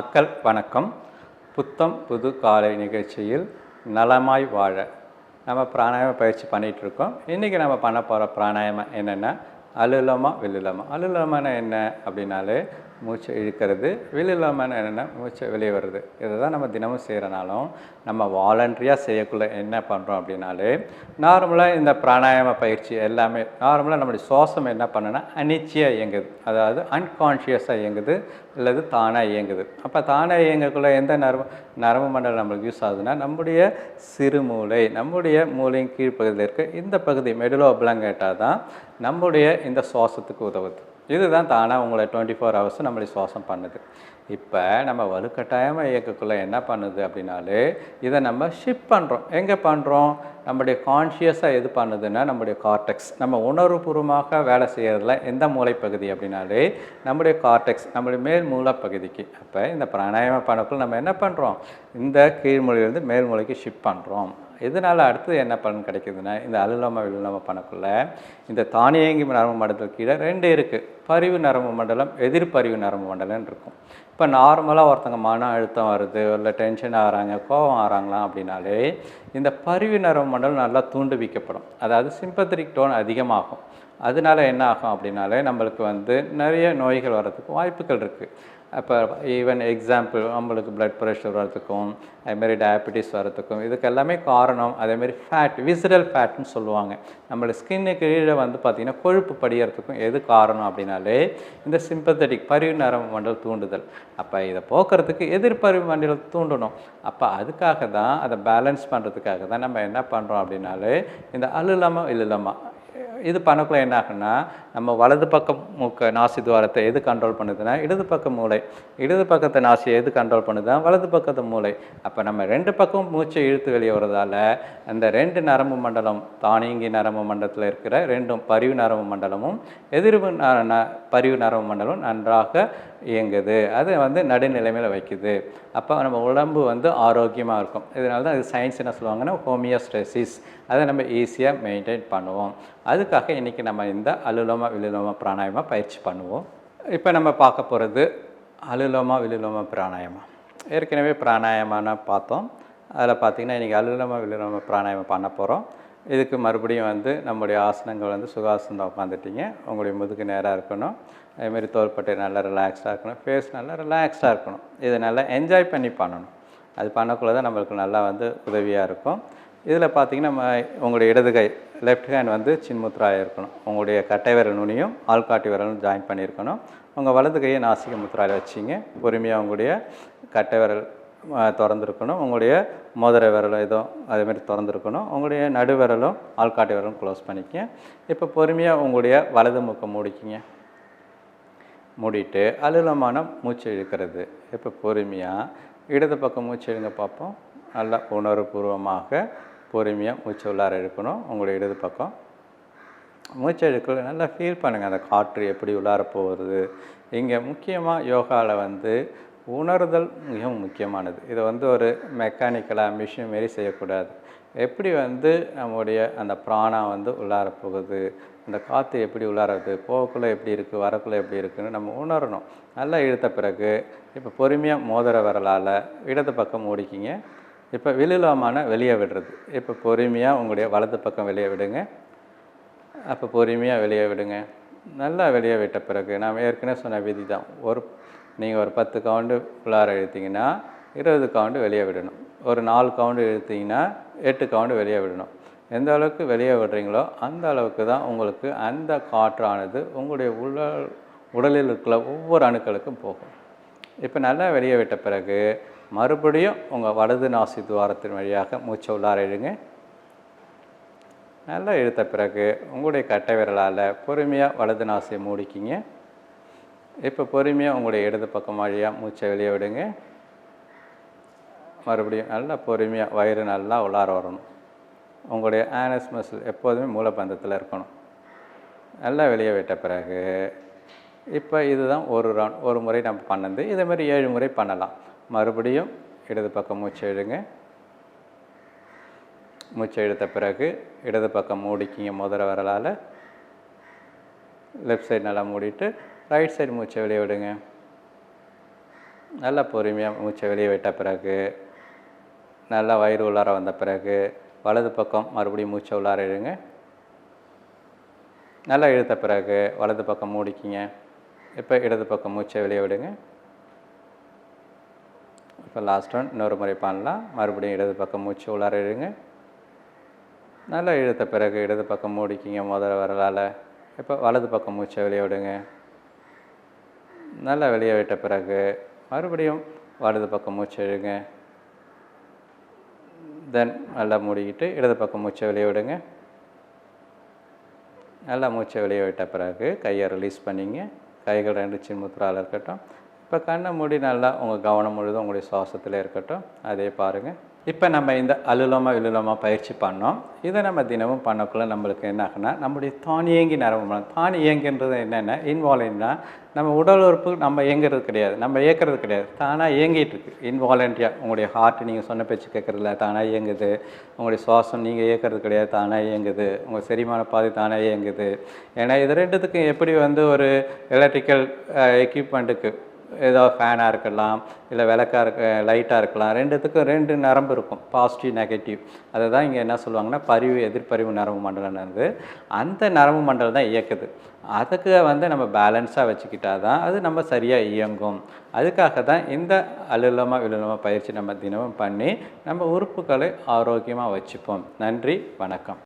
மக்கள் வணக்கம். புத்தம் புது காலை நிகழ்ச்சியில் நலமாய் வாழ நம்ம பிராணாயாம பயிற்சி பண்ணிகிட்டு இருக்கோம் இன்றைக்கி நம்ம பண்ண போகிற பிராணாயாமம் என்னென்னா அலுலமா வில்லுலமா. அலுலமான என்ன அப்படின்னாலே மூச்சை இழுக்கிறது. வில்லுலமான என்னென்னா? மூச்சை வெளியே வருது. இதை தான் நம்ம தினமும் செய்கிறனாலும் நம்ம வாலண்டரியாக செய்யக்குள்ளே என்ன பண்ணுறோம் அப்படின்னாலே நார்மலாக இந்த பிராணாயாம பயிற்சி எல்லாமே நார்மலாக நம்மளுடைய சுவாசம் என்ன பண்ணுன்னா அனிச்சையாக இயங்குது. அதாவது அன்கான்ஷியஸாக இயங்குது அல்லது தானாக இயங்குது. அப்போ தானாக இயங்கக்குள்ள எந்த நரம்பு நரம்பு மண்டலம் நம்மளுக்கு யூஸ் ஆகுதுன்னா நம்முடைய சிறுமூளை நம்முடைய மூளையின் கீழ்ப்பகுதியில் இருக்க இந்த பகுதி மெடுலோ அப்ளங்கேட்டா தான் நம்முடைய இந்த சுவாசத்துக்கு உதவுது. இதுதான் தானாக உங்களை டுவெண்ட்டி ஃபோர் ஹவர்ஸ் நம்மளை சுவாசம் பண்ணுது. இப்போ நம்ம வலுக்கட்டாயமாக இயக்கக்குள்ளே என்ன பண்ணுது அப்படின்னாலே இதை நம்ம ஷிஃப்ட் பண்ணுறோம் எங்கே பண்ணுறோம் நம்முடைய கான்ஷியஸாக எது பண்ணுதுன்னா நம்முடைய கார்டெக்ஸ் நம்ம உணர்வுபூர்வமாக வேலை செய்கிறதுல எந்த மூளைப்பகுதி அப்படின்னாலே நம்முடைய கார்டெக்ஸ் நம்முடைய மேல் மூலப்பகுதிக்கு. அப்போ இந்த பிராணாயாம பண்ணக்குள்ள நம்ம என்ன பண்ணுறோம் இந்த கீழ்மொழியிலேருந்து மேல் ஷிஃப்ட் பண்ணுறோம் இதனால் அடுத்தது என்ன பலன் கிடைக்குதுன்னா இந்த அலுலம விழுலம பண்ணக்குள்ள இந்த தானியங்கி நரம்பு மண்டலத்துக்கு கீழே ரெண்டு இருக்குது பரிவு நரம்பு மண்டலம் எதிர்பரிவு நரம்பு மண்டலம்னு இருக்கும். இப்போ நார்மலாக ஒருத்தங்க மன அழுத்தம் வருது இல்லை டென்ஷன் ஆகிறாங்க கோபம் ஆகிறாங்களாம் அப்படின்னாலே இந்த பரிவு நரம்பு மண்டலம் நல்லா தூண்டுவிக்கப்படும். அதாவது சிம்பத்திரிக் டோன் அதிகமாகும். அதனால என்ன ஆகும் அப்படின்னாலே நம்மளுக்கு வந்து நிறைய நோய்கள் வர்றதுக்கு வாய்ப்புகள் இருக்குது அப்போ ஈவன் எக்ஸாம்பிள் நம்மளுக்கு பிளட் ப்ரெஷர் வர்றதுக்கும் அதுமாரி டயபெட்டிஸ் வர்றதுக்கும் இதுக்கு எல்லாமே காரணம் அதேமாரி ஃபேட் விசிரல் ஃபேட்னு சொல்லுவாங்க. நம்மளோட ஸ்கின்னுக்கு கீழே வந்து பார்த்திங்கன்னா கொழுப்பு படியறதுக்கும் எது காரணம் அப்படின்னாலே இந்த சிம்பத்தட்டிக் பரிவு நரம்பு மண்டல் தூண்டுதல். அப்போ இதை போக்குறதுக்கு எதிர்பரிவு மண்டல் தூண்டணும். அப்போ அதுக்காக தான் அதை பேலன்ஸ் பண்ணுறதுக்காக தான் நம்ம என்ன பண்ணுறோம் அப்படின்னாலே இந்த அலுலமா இல்லலமா இது பண்ணக்குள்ள என்ன ஆகுன்னா நம்ம வலது பக்கம் மூக்க நாசி துவாரத்தை எது கண்ட்ரோல் பண்ணுதுன்னா இடது பக்கம் மூளை. இடது பக்கத்தை நாசியை எது கண்ட்ரோல் பண்ணுதுன்னா வலது பக்கத்து மூளை. அப்போ நம்ம ரெண்டு பக்கம் மூச்சை இழுத்து வெளியே வரதால் அந்த ரெண்டு நரம்பு மண்டலம் தானியங்கி நரம்பு மண்டலத்தில் இருக்கிற ரெண்டும் பரிவு நரம்பு மண்டலமும் எதிர்வு ந- ந- பரிவு நரம்பு மண்டலம் நன்றாக இயங்குது. அது வந்து நடுநிலைமையில் வைக்குது. அப்போ நம்ம உடம்பு வந்து ஆரோக்கியமாக இருக்கும். இதனால தான் அது சயின்ஸ் என்ன சொல்லுவாங்கன்னா ஹோமியோஸ்டெசிஸ் அதை நம்ம ஈஸியாக மெயின்டைன் பண்ணுவோம். அதுக்காக இன்றைக்கி நம்ம இந்த அலுலோமா விலுலோமா பிராணாயமாக பயிற்சி பண்ணுவோம். இப்போ நம்ம பார்க்க போகிறது அலுலோமா விலுலோமா பிராணாயமா ஏற்கனவே பிராணாயமான பார்த்தோம். அதில் பார்த்திங்கன்னா இன்றைக்கி அலுலோமா விலுலோமா பிராணாயமம் பண்ண போகிறோம் இதுக்கு மறுபடியும் வந்து நம்முடைய ஆசனங்கள் வந்து சுகாசனம் உட்காந்துட்டீங்க உங்களுடைய முதுகு நேராக இருக்கணும். அதேமாரி தோள்பட்டை நல்லா ரிலாக்ஸ்டாக இருக்கணும். ஃபேஸ் நல்லா ரிலாக்ஸ்டாக இருக்கணும். இதை நல்லா என்ஜாய் பண்ணி பண்ணணும். அது பண்ணக்குள்ள தான் நம்மளுக்கு நல்லா வந்து உதவியாக இருக்கும். இதில் பார்த்தீங்கன்னா நம்ம உங்களுடைய இடது கை லெஃப்ட் ஹேண்ட் வந்து சின்முத்ராயாக இருக்கணும். உங்களுடைய கட்டை விரல் நுனியும் ஆள்காட்டி விரலும் ஜாயின் பண்ணியிருக்கணும். உங்கள் வலது கையை நாசிக முத்ராவில் வச்சிங்க. பொறுமையாக உங்களுடைய கட்டை விரல் திறந்துருக்கணும். உங்களுடைய மோதிர விரலும் ஏதோ அதேமாதிரி திறந்துருக்கணும். உங்களுடைய நடு விரலும் ஆள்காட்டி விரலும் க்ளோஸ் பண்ணிக்கங்க. இப்போ பொறுமையாக உங்களுடைய வலது முக்கம் மூடிக்கிங்க. மூடிட்டு அலுலமான மூச்சு இழுக்கிறது. இப்போ பொறுமையாக இடது பக்கம் மூச்சு இழுங்க பார்ப்போம். நல்லா உணர்வுபூர்வமாக பொறுமையாக மூச்சு உள்ளார இழுக்கணும். உங்களுடைய இடது பக்கம். மூச்சு இழுக்கல நல்லா ஃபீல் பண்ணுங்கள் அந்த காற்று எப்படி உள்ளார போகிறது இங்கே முக்கியமாக யோகாவில் வந்து உணர்தல் மிகவும் முக்கியமானது. இதை வந்து ஒரு மெக்கானிக்கலாக மிஷின் மாரி செய்யக்கூடாது. எப்படி வந்து நம்முடைய அந்த பிராணா வந்து உள்ளார போகுது அந்த காற்று எப்படி உள்ளாரது போகக்குள்ளே எப்படி இருக்குது வரக்குள்ளே எப்படி இருக்குதுன்னு நம்ம உணரணும். நல்லா இழுத்த பிறகு இப்போ பொறுமையாக மோதிர விரலால் இடது பக்கம் ஓடிக்கிங்க. இப்போ விழுலாமான வெளியே விடுறது. இப்போ பொறுமையாக உங்களுடைய வலது பக்கம் வெளியே விடுங்க. அப்போ பொறுமையாக வெளியே விடுங்க. நல்லா வெளியே விட்ட பிறகு நான் ஏற்கனவே சொன்ன விதி தான் ஒரு நீங்கள் ஒரு பத்து கவுண்டு உள்ளார இழுத்தீங்கன்னா இருபது கவுண்டு வெளியே விடணும். ஒரு நாலு கவுண்டு இழுத்தீங்கன்னா எட்டு கவுண்டு வெளியே விடணும். எந்த அளவுக்கு வெளியே விடுறீங்களோ அந்த அளவுக்கு தான் உங்களுக்கு அந்த காற்றானது உங்களுடைய உடல் உடலில் இருக்கிற ஒவ்வொரு அணுக்களுக்கும் போகும். இப்போ நல்லா வெளியே விட்ட பிறகு மறுபடியும் உங்கள் வலது நாசி துவாரத்தின் வழியாக மூச்சை உள்ளார இழுங்க. நல்லா இழுத்த பிறகு உங்களுடைய கட்டை விரலால் பொறுமையாக வலது நாசியை மூடிக்கிங்க. இப்போ பொறுமையாக உங்களுடைய இடது பக்கம் வழியாக மூச்சை வெளியே விடுங்க. மறுபடியும் நல்லா பொறுமையாக வயிறு நல்லா உள்ளார வரணும். உங்களுடைய ஆனஸ் மசில் எப்போதுமே மூலபந்தத்தில் இருக்கணும். நல்லா வெளியே விட்ட பிறகு இப்போ இதுதான் ஒரு ரவுண்ட் ஒரு முறை நம்ம பண்ணது. இதே மாதிரி ஏழு முறை பண்ணலாம். மறுபடியும் இடது பக்கம் மூச்சு எழுங்க மூச்சை எழுத்த பிறகு இடது பக்கம் மூடிக்கிங்க முதல்ல வரலால். லெஃப்ட் சைடு நல்லா மூடிட்டு ரைட் சைடு மூச்சை வெளியே விடுங்க. நல்லா பொறுமையாக மூச்சை வெளியே விட்ட பிறகு நல்லா வயிறு உள்ளார வந்த பிறகு வலது பக்கம் மறுபடியும் மூச்சை உள்ளார இழுங்க. நல்லா இழுத்த பிறகு வலது பக்கம் மூடிக்கிங்க. இப்போ இடது பக்கம் மூச்சை வெளியே விடுங்க. இப்போ லாஸ்ட் ஒன் இன்னொரு முறை பண்ணலாம். மறுபடியும் இடது பக்கம் மூச்சு உள்ளார இழுங்க. நல்லா இழுத்த பிறகு இடது பக்கம் மூடிக்கிங்க முதல் வரலால். இப்போ வலது பக்கம் மூச்சை வெளியே விடுங்க. நல்லா வெளியே விட்ட பிறகு மறுபடியும் வலது பக்கம் மூச்சு இழுங்க. தென் நல்லா மூடிக்கிட்டு இடது பக்கம் மூச்சை வெளியே விடுங்க. நல்லா மூச்சை வெளியே விட்ட பிறகு கையை ரிலீஸ் பண்ணிங்க. கைகள் ரெண்டு சின்முத்திரால இருக்கட்டும். இப்போ கண்ணை மூடி நல்லா உங்கள் கவனம் முழுதும் உங்களுடைய சுவாசத்தில் இருக்கட்டும். அதே பாருங்கள் இப்போ நம்ம இந்த அலுலமாக விலுலமாக பயிற்சி பண்ணோம். இதை நம்ம தினமும் பண்ணக்குள்ள நம்மளுக்கு என்ன ஆகுனா நம்முடைய தானியங்கி நரம்பு தானி தானியங்கின்றது என்னென்ன இன்வாலன்ட்னா நம்ம உடல் உறுப்பு நம்ம இயங்குறது கிடையாது. நம்ம இயக்கிறது கிடையாது. தானாக இயங்கிட்டு இருக்கு. இன்வாலண்டியாக உங்களுடைய ஹார்ட் நீங்கள் சொன்ன பேச்சு கேட்குறதில்ல தானாக இயங்குது. உங்களுடைய சுவாசம் நீங்கள் இயக்கிறது கிடையாது தானாக இயங்குது. உங்கள் செரிமான பாதை தானாக இயங்குது. ஏன்னா இது ரெண்டுத்துக்கும் எப்படி வந்து ஒரு எலக்ட்ரிக்கல் எக்யூப்மெண்ட்டுக்கு ஏதோ ஃபேனாக இருக்கலாம் இல்லை விளக்காக இருக்க லைட்டாக இருக்கலாம் ரெண்டுத்துக்கும் ரெண்டு நரம்பு இருக்கும் பாசிட்டிவ் நெகட்டிவ் அதை தான் இங்கே என்ன சொல்லுவாங்கன்னா பரிவு எதிர்பரிவு நரம்பு மண்டலம்னு வந்து அந்த நரம்பு மண்டலம் தான் இயக்குது. அதுக்கு வந்து நம்ம பேலன்ஸாக வச்சுக்கிட்டா தான் அது நம்ம சரியாக இயங்கும். அதுக்காக தான் இந்த அலுலமாக விலுலமா பயிற்சி நம்ம தினமும் பண்ணி நம்ம உறுப்புகளை ஆரோக்கியமாக வச்சுப்போம். நன்றி வணக்கம்.